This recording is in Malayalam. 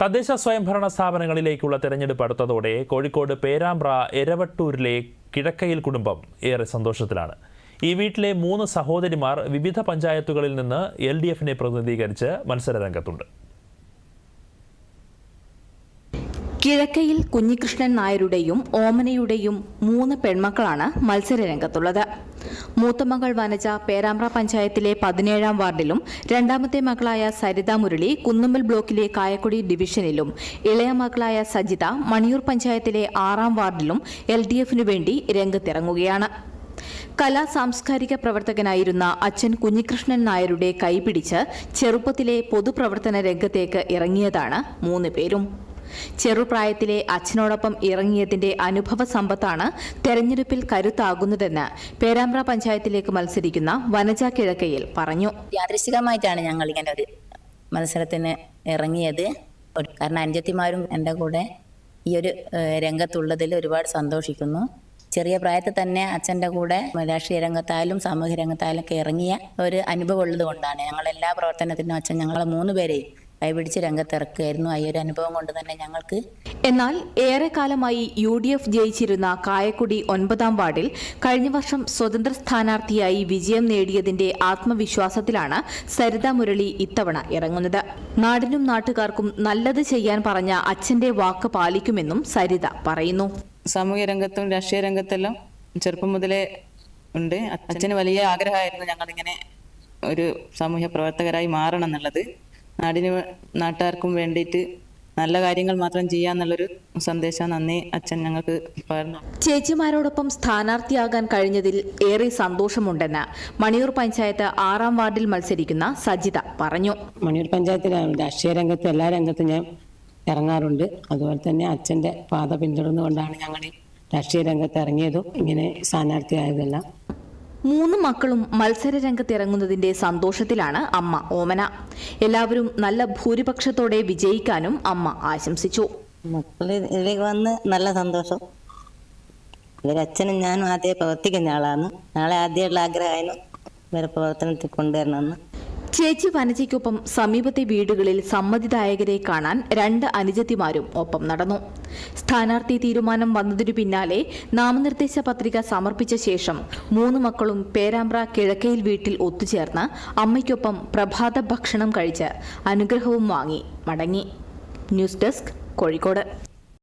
തദ്ദേശ സ്വയംഭരണ സ്ഥാപനങ്ങളിലേക്കുള്ള തെരഞ്ഞെടുപ്പ് അടുത്തതോടെ കോഴിക്കോട് പേരാമ്പ്ര എരവട്ടൂരിലെ കിഴക്കയിൽ കുടുംബം ഏറെ സന്തോഷത്തിലാണ്. ഈ വീട്ടിലെ മൂന്ന് സഹോദരിമാർ വിവിധ പഞ്ചായത്തുകളിൽ നിന്ന് എൽ ഡി എഫിനെ പ്രതിനിധീകരിച്ച് മത്സരരംഗത്തുണ്ട്. കിഴക്കയിൽ കുഞ്ഞികൃഷ്ണൻ നായരുടെയും ഓമനയുടെയും മൂന്ന് പെൺമക്കളാണ് മത്സരരംഗത്തുള്ളത്. മൂത്തമകൾ വനജ പേരാമ്പ്ര പഞ്ചായത്തിലെ പതിനേഴാം വാർഡിലും രണ്ടാമത്തെ മകളായ സരിത മുരളി കുന്നുമ്മൽ ബ്ലോക്കിലെ കായക്കൊടി ഡിവിഷനിലും ഇളയ മകളായ സജിത മണിയൂർ പഞ്ചായത്തിലെ ആറാം വാർഡിലും എൽ ഡി എഫിനു വേണ്ടി രംഗത്തിറങ്ങുകയാണ്. കലാ സാംസ്കാരിക പ്രവർത്തകനായിരുന്ന അച്ഛൻ കുഞ്ഞികൃഷ്ണൻ നായരുടെ കൈപിടിച്ച് ചെറുപ്പത്തിലെ പൊതുപ്രവർത്തന രംഗത്തേക്ക് ഇറങ്ങിയതാണ് മൂന്ന് പേരും. ചെറുപ്രായത്തിലെ അച്ഛനോടൊപ്പം ഇറങ്ങിയതിന്റെ അനുഭവ സമ്പത്താണ് തെരഞ്ഞെടുപ്പിൽ കരുത്താകുന്നതെന്ന് പേരാമ്പ്ര പഞ്ചായത്തിലേക്ക് മത്സരിക്കുന്ന വനജ കിഴക്കയിൽ പറഞ്ഞു. യാദൃശികമായിട്ടാണ് ഞങ്ങൾ ഇങ്ങനെ ഒരു മത്സരത്തിന് ഇറങ്ങിയത്. കാരണം അനുജത്തിമാരും എന്റെ കൂടെ ഈ ഒരു രംഗത്തുള്ളതിൽ ഒരുപാട് സന്തോഷിക്കുന്നു. ചെറിയ പ്രായത്തിൽ തന്നെ അച്ഛന്റെ കൂടെ രാഷ്ട്രീയ രംഗത്തായാലും സാമൂഹ്യ രംഗത്തായാലും ഒക്കെ ഇറങ്ങിയ ഒരു അനുഭവം ഉള്ളത് കൊണ്ടാണ് ഞങ്ങൾ എല്ലാ പ്രവർത്തനത്തിനും അച്ഛൻ ഞങ്ങളെ മൂന്ന് പേരെയും കൈപിടിച്ച് രംഗത്തിറക്കുകയായിരുന്നു. ആ ഈ ഒരു അനുഭവം കൊണ്ട് തന്നെ ഞങ്ങൾക്ക് എന്നാൽ ഏറെക്കാലമായി യു ഡി എഫ് ജയിച്ചിരുന്ന കായക്കുടി ഒൻപതാം വാർഡിൽ കഴിഞ്ഞ വർഷം സ്വതന്ത്ര സ്ഥാനാർത്ഥിയായി വിജയം നേടിയതിന്റെ ആത്മവിശ്വാസത്തിലാണ് സരിത മുരളി ഇത്തവണ ഇറങ്ങുന്നത്. നാടിനും നാട്ടുകാർക്കും നല്ലത് ചെയ്യാൻ പറഞ്ഞ അച്ഛന്റെ വാക്ക് പാലിക്കുമെന്നും സരിത പറയുന്നു. സാമൂഹ്യ രംഗത്തും രാഷ്ട്രീയ രംഗത്തെല്ലാം ചെറുപ്പം മുതലേ ഉണ്ട്. അച്ഛന് വലിയ ആഗ്രഹമായിരുന്നു ഞങ്ങളിങ്ങനെ ഒരു സാമൂഹ്യ പ്രവർത്തകരായി മാറണം എന്നുള്ളത്. നാടിന് നാട്ടുകാർക്കും വേണ്ടിയിട്ട് നല്ല കാര്യങ്ങൾ മാത്രം ചെയ്യാന്നുള്ളൊരു സന്ദേശം നന്ദി അച്ഛൻ ഞങ്ങൾക്ക് പകർന്നു. ചേച്ചിമാരോടൊപ്പം സ്ഥാനാർത്ഥിയാകാൻ കഴിഞ്ഞതിൽ ഏറെ സന്തോഷമുണ്ടെന്ന് മണിയൂർ പഞ്ചായത്ത് ആറാം വാർഡിൽ മത്സരിക്കുന്ന സജിത പറഞ്ഞു. മണിയൂർ പഞ്ചായത്ത് രാഷ്ട്രീയ രംഗത്ത് എല്ലാ രംഗത്തും ഞാൻ ഇറങ്ങാറുണ്ട്. അതുപോലെ തന്നെ അച്ഛന്റെ പാത പിന്തുടർന്നുകൊണ്ടാണ് ഞങ്ങൾ രാഷ്ട്രീയ രംഗത്ത് ഇറങ്ങിയതും ഇങ്ങനെ സ്ഥാനാർത്ഥിയായതെല്ലാം. മൂന്ന് മക്കളും മത്സര രംഗത്തിറങ്ങുന്നതിന്റെ സന്തോഷത്തിലാണ് അമ്മ ഓമന. എല്ലാവരും നല്ല ഭൂരിപക്ഷത്തോടെ വിജയിക്കാനും അമ്മ ആശംസിച്ചു. മക്കൾ വന്ന് നല്ല സന്തോഷം. ഇവരച്ഛനും ഞാനും ആദ്യം പ്രവർത്തിക്കുന്ന ആളാണ്. നാളെ ആദ്യമുള്ള ആഗ്രഹമായിരുന്നു ഇവരെ പ്രവർത്തനത്തിൽ കൊണ്ടുവരണമെന്ന്. ചേച്ചി വനജയ്ക്കൊപ്പം സമീപത്തെ വീടുകളിൽ സമ്മതിദായകരെ കാണാൻ രണ്ട് അനുജത്തിമാരും ഒപ്പം നടന്നു. സ്ഥാനാർത്ഥി തീരുമാനം വന്നതിനു പിന്നാലെ നാമനിർദ്ദേശ പത്രിക സമർപ്പിച്ച ശേഷം മൂന്ന് മക്കളും പേരാമ്പ്ര കിഴക്കയിൽ വീട്ടിൽ ഒത്തുചേർന്ന് അമ്മയ്ക്കൊപ്പം പ്രഭാത ഭക്ഷണം കഴിച്ച് അനുഗ്രഹവും വാങ്ങി മടങ്ങി. News desk Kozhikode.